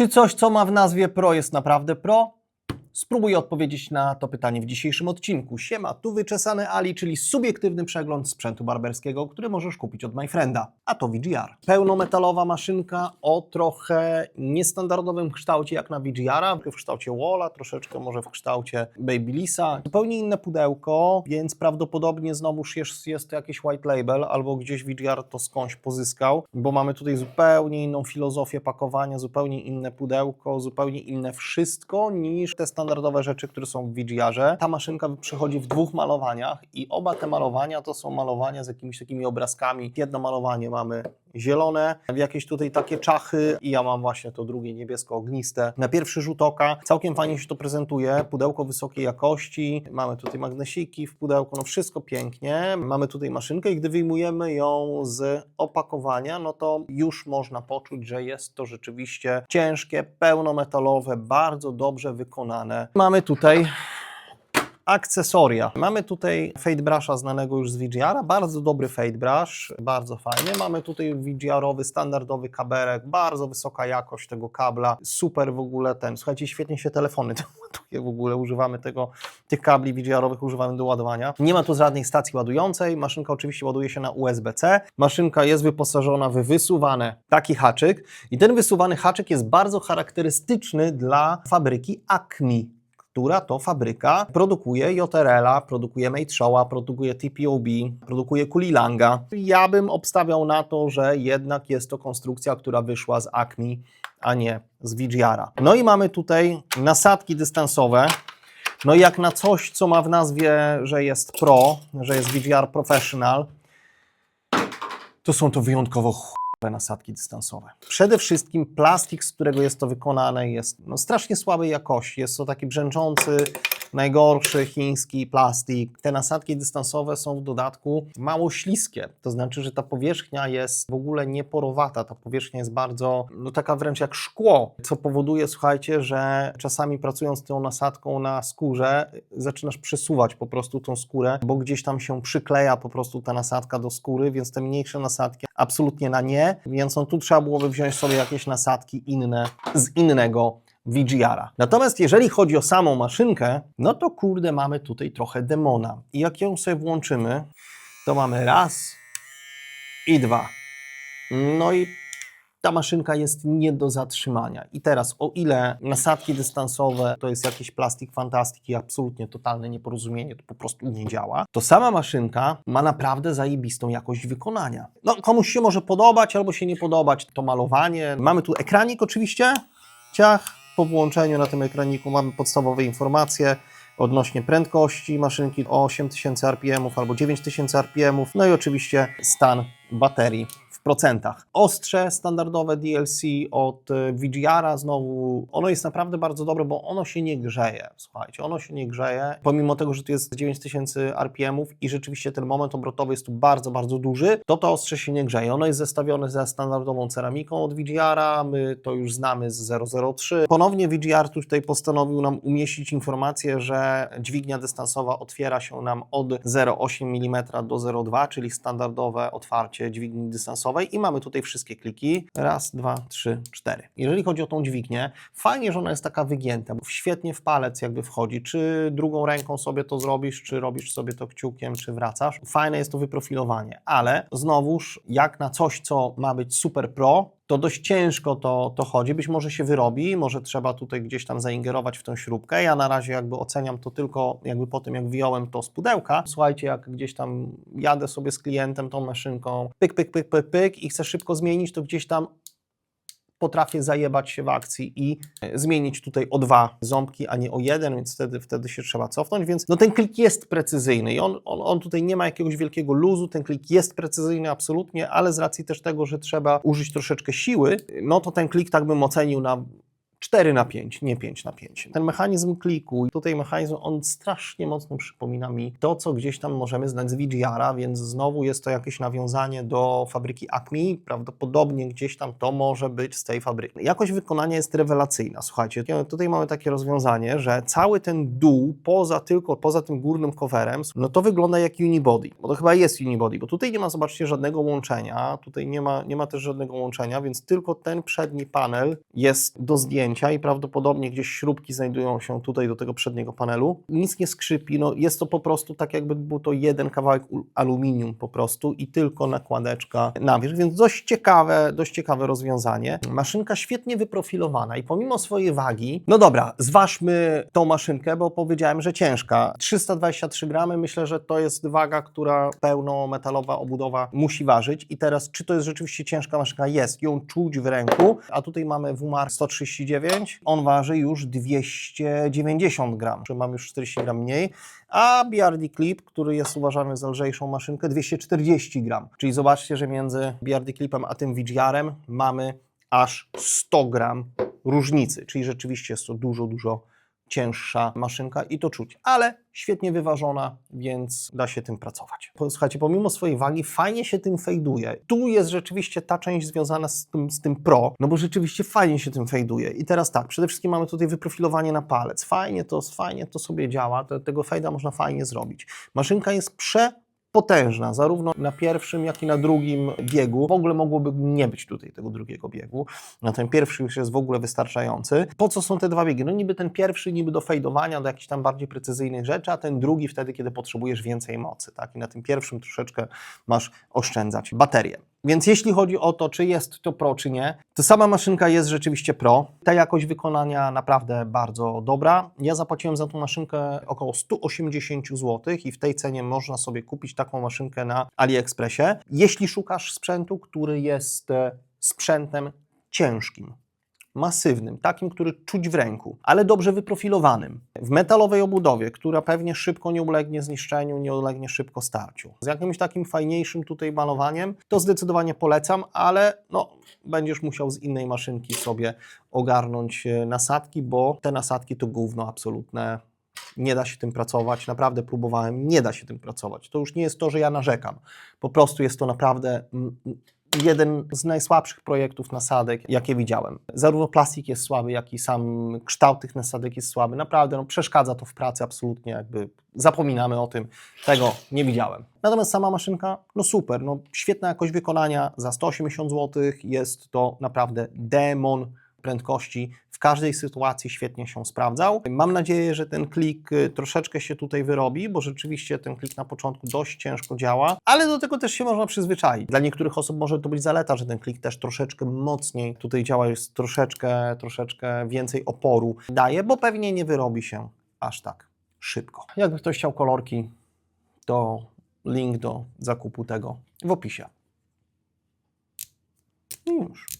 Czy coś, co ma w nazwie Pro jest naprawdę Pro? Spróbuję odpowiedzieć na to pytanie w dzisiejszym odcinku. Siema, tu wyczesany Ali, czyli subiektywny przegląd sprzętu barberskiego, który możesz kupić od MyFrienda, a to VGR. Pełnometalowa maszynka o trochę niestandardowym kształcie jak na VGR-a, w kształcie Walla, troszeczkę może w kształcie Babylisa. Zupełnie inne pudełko, więc prawdopodobnie znowuż jest, jest to jakiś white label, albo gdzieś VGR to skądś pozyskał, bo mamy tutaj zupełnie inną filozofię pakowania, zupełnie inne pudełko, zupełnie inne wszystko niż te standardowe rzeczy, które są w VGR-ze. Ta maszynka przychodzi w dwóch malowaniach i oba te malowania to są malowania z jakimiś takimi obrazkami. Jedno malowanie mamy zielone, jakieś tutaj takie czachy i ja mam właśnie to drugie niebiesko-ogniste. Na pierwszy rzut oka całkiem fajnie się to prezentuje, pudełko wysokiej jakości, mamy tutaj magnesiki w pudełku, no wszystko pięknie. Mamy tutaj maszynkę i gdy wyjmujemy ją z opakowania, no to już można poczuć, że jest to rzeczywiście ciężkie, pełnometalowe, bardzo dobrze wykonane. Mamy tutaj akcesoria. Mamy tutaj fade brusha znanego już z VGR-a, bardzo dobry fade brush, bardzo fajnie. Mamy tutaj VGR-owy, standardowy kaberek, bardzo wysoka jakość tego kabla, super w ogóle ten, słuchajcie, świetnie się telefony ładuje w ogóle, używamy tego, tych kabli VGR-owych używamy do ładowania. Nie ma tu żadnej stacji ładującej, maszynka oczywiście ładuje się na USB-C, maszynka jest wyposażona w wysuwany taki haczyk i ten wysuwany haczyk jest bardzo charakterystyczny dla fabryki Acme która to fabryka produkuje JRL-a, produkuje Show'a, produkuje TPOB, produkuje Kulilanga. Ja bym obstawiał na to, że jednak jest to konstrukcja, która wyszła z Acme, a nie z VGR-a. No i mamy tutaj nasadki dystansowe. No i jak na coś, co ma w nazwie, że jest Pro, że jest VGR Professional, to są to wyjątkowo nasadki dystansowe. Przede wszystkim plastik, z którego jest to wykonane, jest no, strasznie słabej jakości. Jest to taki brzęczący, najgorszy chiński plastik. Te nasadki dystansowe są w dodatku mało śliskie. To znaczy, że ta powierzchnia jest w ogóle nieporowata. Ta powierzchnia jest bardzo, no taka wręcz jak szkło, co powoduje, słuchajcie, że czasami pracując tą nasadką na skórze, zaczynasz przesuwać po prostu tą skórę, bo gdzieś tam się przykleja po prostu ta nasadka do skóry, więc te mniejsze nasadki absolutnie na nie, więc no tu trzeba byłoby wziąć sobie jakieś nasadki inne z innego VGR-a. Natomiast jeżeli chodzi o samą maszynkę, no to kurde mamy tutaj trochę demona. I jak ją sobie włączymy, to mamy raz i dwa. No i ta maszynka jest nie do zatrzymania. I teraz, o ile nasadki dystansowe to jest jakiś plastik fantastyki, absolutnie totalne nieporozumienie, to po prostu nie działa, to sama maszynka ma naprawdę zajebistą jakość wykonania. No, komuś się może podobać albo się nie podobać to malowanie. Mamy tu ekranik oczywiście, ciach. Po włączeniu na tym ekraniku mamy podstawowe informacje odnośnie prędkości maszynki o 8000 RPM albo 9000 RPM, no i oczywiście stan baterii procentach. Ostrze standardowe DLC od y, VGR-a znowu, ono jest naprawdę bardzo dobre, bo ono się nie grzeje. Słuchajcie, ono się nie grzeje, pomimo tego, że tu jest 9000 RPM i rzeczywiście ten moment obrotowy jest tu bardzo, bardzo duży, to to ostrze się nie grzeje. Ono jest zestawione ze standardową ceramiką od VGR-a, my to już znamy z 003. Ponownie VGR tutaj postanowił nam umieścić informację, że dźwignia dystansowa otwiera się nam od 0,8 mm do 0,2, czyli standardowe otwarcie dźwigni dystansowej i mamy tutaj wszystkie kliki. Raz, dwa, trzy, cztery. Jeżeli chodzi o tą dźwignię, fajnie, że ona jest taka wygięta, bo świetnie w palec jakby wchodzi. Czy drugą ręką sobie to zrobisz, czy robisz sobie to kciukiem, czy wracasz. Fajne jest to wyprofilowanie, ale znowuż jak na coś, co ma być super pro, to dość ciężko to, to chodzi. Być może się wyrobi, może trzeba tutaj gdzieś tam zaingerować w tą śrubkę. Ja na razie jakby oceniam to tylko jakby po tym, jak wyjąłem to z pudełka. Słuchajcie, jak gdzieś tam jadę sobie z klientem tą maszynką, pyk, pyk, pyk, pyk, pyk i chcę szybko zmienić, to gdzieś tam potrafię zajebać się w akcji i e, zmienić tutaj o dwa ząbki, a nie o jeden, więc wtedy, wtedy się trzeba cofnąć, więc no ten klik jest precyzyjny i on, on, on tutaj nie ma jakiegoś wielkiego luzu, ten klik jest precyzyjny absolutnie, ale z racji też tego, że trzeba użyć troszeczkę siły, no to ten klik tak bym ocenił na 4 na 5, nie 5 na 5. Ten mechanizm kliku, tutaj mechanizm, on strasznie mocno przypomina mi to, co gdzieś tam możemy znać z VGR-a, więc znowu jest to jakieś nawiązanie do fabryki Acme. Prawdopodobnie gdzieś tam to może być z tej fabryki. Jakość wykonania jest rewelacyjna. Słuchajcie, tutaj mamy takie rozwiązanie, że cały ten dół, poza tylko, poza tym górnym coverem, no to wygląda jak unibody, bo to chyba jest unibody, bo tutaj nie ma, zobaczcie, żadnego łączenia, tutaj nie ma, nie ma też żadnego łączenia, więc tylko ten przedni panel jest do zdjęcia i prawdopodobnie gdzieś śrubki znajdują się tutaj do tego przedniego panelu. Nic nie skrzypi, no jest to po prostu tak jakby był to jeden kawałek aluminium po prostu i tylko nakładeczka na wierzch, więc dość ciekawe, dość ciekawe rozwiązanie. Maszynka świetnie wyprofilowana i pomimo swojej wagi, no dobra, zważmy tą maszynkę, bo powiedziałem, że ciężka. 323 gramy, myślę, że to jest waga, która pełnometalowa obudowa musi ważyć i teraz, czy to jest rzeczywiście ciężka maszynka? Jest, ją czuć w ręku, a tutaj mamy WMAR 139, on waży już 290 gram, czyli mam już 40 gram mniej, a BRD Clip, który jest uważany za lżejszą maszynkę, 240 gram. Czyli zobaczcie, że między BRD Clipem a tym VGR-em mamy aż 100 gram różnicy, czyli rzeczywiście jest to dużo, dużo cięższa maszynka i to czuć, ale świetnie wyważona, więc da się tym pracować. Słuchajcie, pomimo swojej wagi fajnie się tym fejduje. Tu jest rzeczywiście ta część związana z tym, z tym Pro, no bo rzeczywiście fajnie się tym fejduje. I teraz tak, przede wszystkim mamy tutaj wyprofilowanie na palec. Fajnie to, fajnie to sobie działa, te, tego fejda można fajnie zrobić. Maszynka jest prze potężna, zarówno na pierwszym, jak i na drugim biegu. W ogóle mogłoby nie być tutaj tego drugiego biegu. Na ten pierwszy już jest w ogóle wystarczający. Po co są te dwa biegi? No niby ten pierwszy, niby do fejdowania, do jakichś tam bardziej precyzyjnych rzeczy, a ten drugi wtedy, kiedy potrzebujesz więcej mocy, tak? I na tym pierwszym troszeczkę masz oszczędzać baterię. Więc jeśli chodzi o to, czy jest to Pro, czy nie, to sama maszynka jest rzeczywiście Pro. Ta jakość wykonania naprawdę bardzo dobra. Ja zapłaciłem za tą maszynkę około 180 zł i w tej cenie można sobie kupić taką maszynkę na AliExpressie. Jeśli szukasz sprzętu, który jest e, sprzętem ciężkim, masywnym, takim, który czuć w ręku, ale dobrze wyprofilowanym, w metalowej obudowie, która pewnie szybko nie ulegnie zniszczeniu, nie ulegnie szybko starciu. Z jakimś takim fajniejszym tutaj malowaniem, to zdecydowanie polecam, ale no, będziesz musiał z innej maszynki sobie ogarnąć e, nasadki, bo te nasadki to gówno absolutne. Nie da się tym pracować, naprawdę próbowałem, nie da się tym pracować. To już nie jest to, że ja narzekam. Po prostu jest to naprawdę jeden z najsłabszych projektów nasadek, jakie widziałem. Zarówno plastik jest słaby, jak i sam kształt tych nasadek jest słaby. Naprawdę no, przeszkadza to w pracy absolutnie, jakby zapominamy o tym. Tego nie widziałem. Natomiast sama maszynka, no super, no świetna jakość wykonania, za 180 zł jest to naprawdę demon prędkości. W każdej sytuacji świetnie się sprawdzał. Mam nadzieję, że ten klik y, troszeczkę się tutaj wyrobi, bo rzeczywiście ten klik na początku dość ciężko działa, ale do tego też się można przyzwyczaić. Dla niektórych osób może to być zaleta, że ten klik też troszeczkę mocniej tutaj działa, jest troszeczkę, troszeczkę więcej oporu daje, bo pewnie nie wyrobi się aż tak szybko. Jakby ktoś chciał kolorki, to link do zakupu tego w opisie. I już.